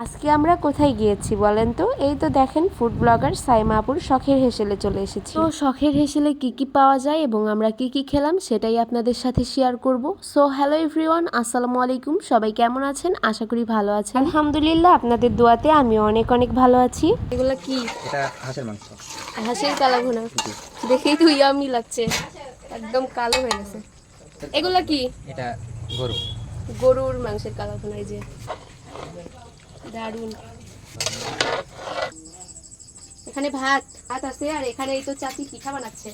আজকে আমরা কোথায় গিয়েছি বলেন তো? এই তো দেখেন ফুড ব্লগার সাইমাপুর শখের হেসেলে চলে এসেছি। তো শখের হেসেলে কি কি পাওয়া যায় এবং আমরা কি কি খেলাম সেটাই আপনাদের সাথে শেয়ার করব। সো হ্যালো এভরিওয়ান আসসালামু আলাইকুম। সবাই কেমন আছেন? আশা করি ভালো আছেন। আলহামদুলিল্লাহ আপনাদের দোয়াতে আমি অনেক অনেক ভালো আছি। এগুলো কি? এটা হাঁসের মাংস। হাসির কালা ভুনা দেখেই তো ইয়ামি লাগছে। একদম কালো হয়ে গেছে। এগুলা কি? এটা গরু। গরুর মাংসের কালা ভুনা এই যে। দারুণ এখানে ভাত ভাত আছে আর এখানে এই তো চাচি পিঠা বানাচ্ছে।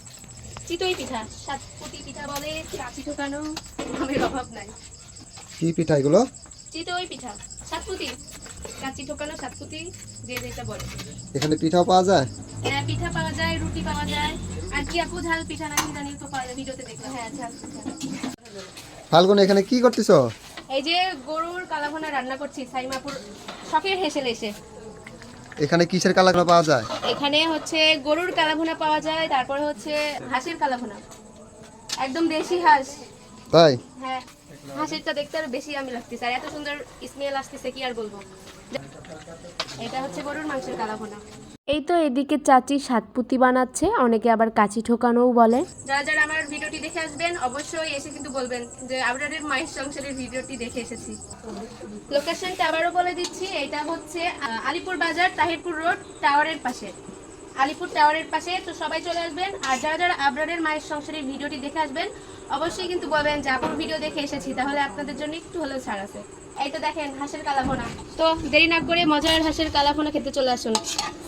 চিতই পিঠা সাতপুতি পিঠা বলে চাচি ঠোকানো নামের অভাব নাই। কি পিঠা এগুলো? চিতই পিঠা সাতপুতি চাচি ঠোকানো সাতপুতি যে যেটা বলে। এখানে পিঠাও পাওয়া যায়? হ্যাঁ পিঠা পাওয়া যায় রুটি পাওয়া যায়। আর কি আপু ঝাল পিঠা নাকি জানি তো পাওয়া যায় ভিডিওতে দেখলাম হ্যাঁ ঝাল পিঠা। ফাল্গুন এখানে কি করতেছো? এই যে গরুর কালাভুনা রান্না করছি সাইমাপুর শখের হেসেল এসে। এখানে কিসের কালাগুলো পাওয়া যায়? এখানে হচ্ছে গরুর কালাভুনা পাওয়া যায় তারপরে হচ্ছে হাঁসের কালাভুনা। একদম দেশি হাঁস। তাই? হ্যাঁ। হাঁসেরটা দেখতে আরও বেশি আমি লাগতেছে। আর এত সুন্দর স্মেল আসতেছে কি আর বলব? এটা হচ্ছে গরুর মাংসের কালাভুনা এই তো এদিকে চাচি সাতপুতি বানাচ্ছে অনেকে আবার কাচি ঠোকানোও বলে। যারা যারা আমার ভিডিওটি দেখে আসবেন অবশ্যই এসে কিন্তু বলবেন যে আপনাদের মায়ের সংসারের ভিডিওটি দেখে এসেছি। লোকেশনটা আবারও বলে দিচ্ছি এটা হচ্ছে আলিপুর বাজার তাহিরপুর রোড টাওয়ারের পাশে। আলিপুর টাওয়ারের পাশে তো সবাই চলে আসবেন। আর যারা যারা আবরারের মায়ের সংসারের ভিডিওটি দেখে আসবেন অবশ্যই কিন্তু বলবেন যে আপুর ভিডিও দেখে এসেছি তাহলে আপনাদের জন্য একটু হলেও ছাড় আছে। এই তো দেখেন হাঁসের কালাভোনা তো দেরি না করে মজার হাঁসের কালাভোনা খেতে চলে আসুন।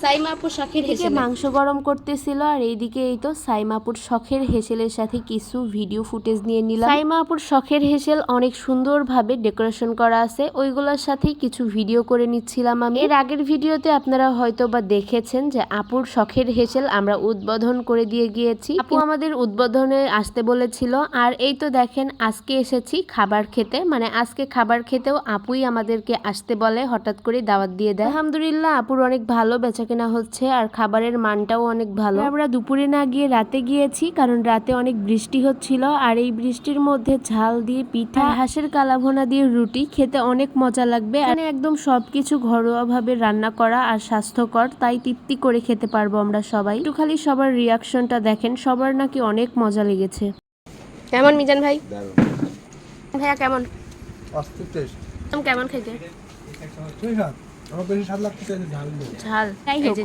সাইমা আপুর শখের হেসে মাংস গরম করতেছিল আর এইদিকে এই তো সাইমা আপুর শখের হেসেলের সাথে কিছু ভিডিও ফুটেজ নিয়ে নিলাম। সাইমা আপুর শখের হেসেল অনেক সুন্দরভাবে ডেকোরেশন করা আছে। ওইগুলোর সাথে কিছু ভিডিও করে নিচ্ছিলাম আমি। এর আগের ভিডিওতে আপনারা হয়তো বা দেখেছেন যে আপুর শখের হেসেল আমরা উদ্বোধন করে দিয়ে গিয়েছি। আপু আমাদের উদ্বোধনে আসতে বলেছিল আর এই তো দেখেন, আজকে এসেছি খাবার খেতে। মানে আজকে খাবার খেতেও আপুই আমাদেরকে আসতে বলে, হঠাৎ করে দাওয়াত দিয়ে দেয়। আলহামদুলিল্লাহ, আপুর অনেক ভালো বেচাকেনা হচ্ছে আর খাবারের মানটাও অনেক ভালো। আমরা দুপুরে না গিয়ে রাতে গিয়েছি, কারণ রাতে অনেক বৃষ্টি হচ্ছিল, আর এই বৃষ্টির মধ্যে ঝাল দিয়ে পিঠা হাঁসের কালাভোনা দিয়ে রুটি খেতে অনেক মজা লাগবে। এখানে একদম সবকিছু ঘরোয়া ভাবে রান্না করা আর স্বাস্থ্যকর, তাই তৃপ্তি করে খেতে পারব আমরা সবাই। একটু খালি সবার রিয়াকশনটা দেখেন, সবার নাকি অনেক মজা লেগেছে। কেমন মিজান ভাই? ভাইয়া কেমন? অস্থির টেস্ট কেমন খেতে?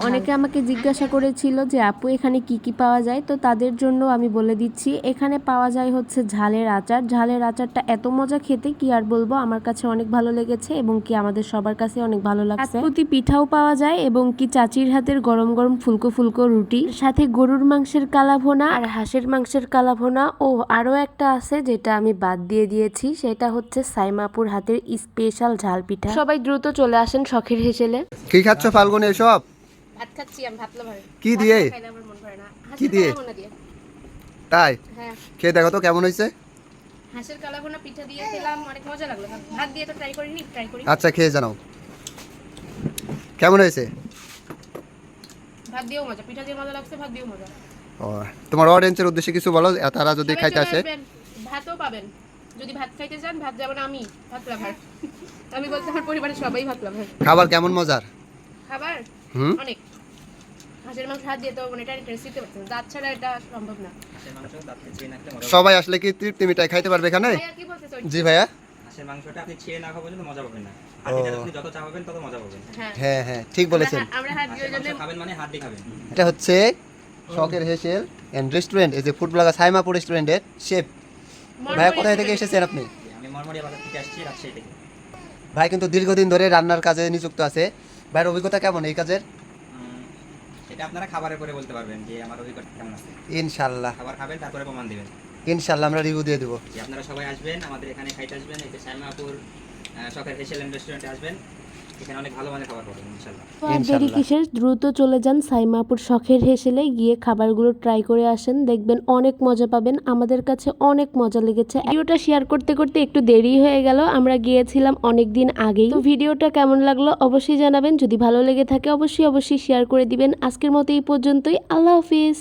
অনেকে আমাকে জিজ্ঞাসা করেছিল যে আপু এখানে কি কি পাওয়া যায়? তো তাদের জন্য আমি বলে দিচ্ছি এখানে পাওয়া যায় হচ্ছে ঝালের আচার। ঝালের আচারটা এত মজা খেতে কি আর বলব আমার কাছে অনেক ভালো লেগেছে এবং কি আমাদের সবার কাছে অনেক ভালো লাগছে। প্রতি পিঠাও পাওয়া যায় এবং কি চাচির হাতের গরম গরম ফুলকো ফুলকো রুটি। সাথে গরুর মাংসের কালাভোনা আর হাঁসের মাংসের কালাভোনা। ও আরও একটা আছে যেটা আমি বাদ দিয়ে দিয়েছি সেটা হচ্ছে সাইমাপুর হাতের স্পেশাল ঝাল পিঠা। সবাই দ্রুত চলে আসেন শখের হেসেলে কি খাচ্ছ ফাল্গুন এসব? ভাত খাচ্ছি আমি ভাত কি দিয়ে? ভাত না খাইলে আমার মন ভরে না। কি দিয়ে? তাই? হ্যাঁ। খেয়ে দেখো তো কেমন হয়েছে? হাঁসের কালাভুনা পিঠা দিয়ে খেলাম অনেক মজা লাগল। ভাত দিয়ে তো ট্রাই করিনি ট্রাই করি আচ্ছা খেয়ে জানাও। কেমন হয়েছে? ভাত দিয়েও মজা পিঠা দিয়ে মজা লাগছে ভাত দিয়েও মজা। ও তোমার অডিয়েন্সের উদ্দেশ্যে কিছু বলো তারা যদি খাইতে আসে। ভাতও পাবেন। যদি ভাত খাইতে চান ভাত যাবে না আমি ভাত লাভার। আমি বলতে আমার পরিবারের সবাই ভাত লাভার। খাবার কেমন মজার? খাবার? হুম? অনেক। হাঁসের মাংস হাত দিয়ে তো মানে এটা পারছেন দাঁত ছাড়া এটা সম্ভব না। সবাই আসলে কি তৃপ্তি মিঠাই খাইতে পারবে এখানে? জি ভাইয়া। মাংসটা আপনি ছেড়ে না খাওয়া পর্যন্ত মজা পাবেন না। আপনি যত চাপাবেন তত মজা পাবেন। হ্যাঁ। হ্যাঁ হ্যাঁ ঠিক বলেছেন। আমরা- হাত দিয়ে খাবেন মানে খাবেন। এটা হচ্ছে শখের হেসেল এন্ড রেস্টুরেন্ট এই যে ফুড ব্লগার সাইমাপুর রেস্টুরেন্টের শেফ ভাইয়া কোথায় থেকে এসেছেন আপনি? আমি মরমরিয়া বাজার থেকে আসছি রাজশাহী থেকে। ভাই কিন্তু দীর্ঘদিন ধরে রান্নার কাজে নিযুক্ত আছে। ভাইয়ের অভিজ্ঞতা কেমন এই কাজের? এটা আপনারা খাবারের পরে বলতে পারবেন যে আমার অভিজ্ঞতা কেমন আছে। ইনশাল্লাহ। খাবার খাবেন তারপরে প্রমাণ দিবেন। ইনশাল্লাহ আমরা রিভিউ দিয়ে দেবো। যে আপনারা সবাই আসবেন আমাদের এখানে খাইতে আসবেন এই যে সাইমাপুর আহ, শখের রেস্টুরেন্টে আসবেন। এখানে অনেক ভালো মানের খাবার পাবেন ইনশাল্লাহ আর দেরি কিসের? দ্রুত চলে যান সাইমাপুর শখের হেসেলে গিয়ে খাবারগুলো ট্রাই করে আসেন দেখবেন অনেক মজা পাবেন। আমাদের কাছে অনেক মজা লেগেছে। ভিডিওটা শেয়ার করতে করতে একটু দেরি হয়ে গেল আমরা গিয়েছিলাম অনেক দিন আগেই। তো ভিডিওটা কেমন লাগল অবশ্যই জানাবেন যদি ভালো লেগে থাকে অবশ্যই অবশ্যই শেয়ার করে দিবেন। আজকের মতো এই পর্যন্তই আল্লাহ হাফিজ।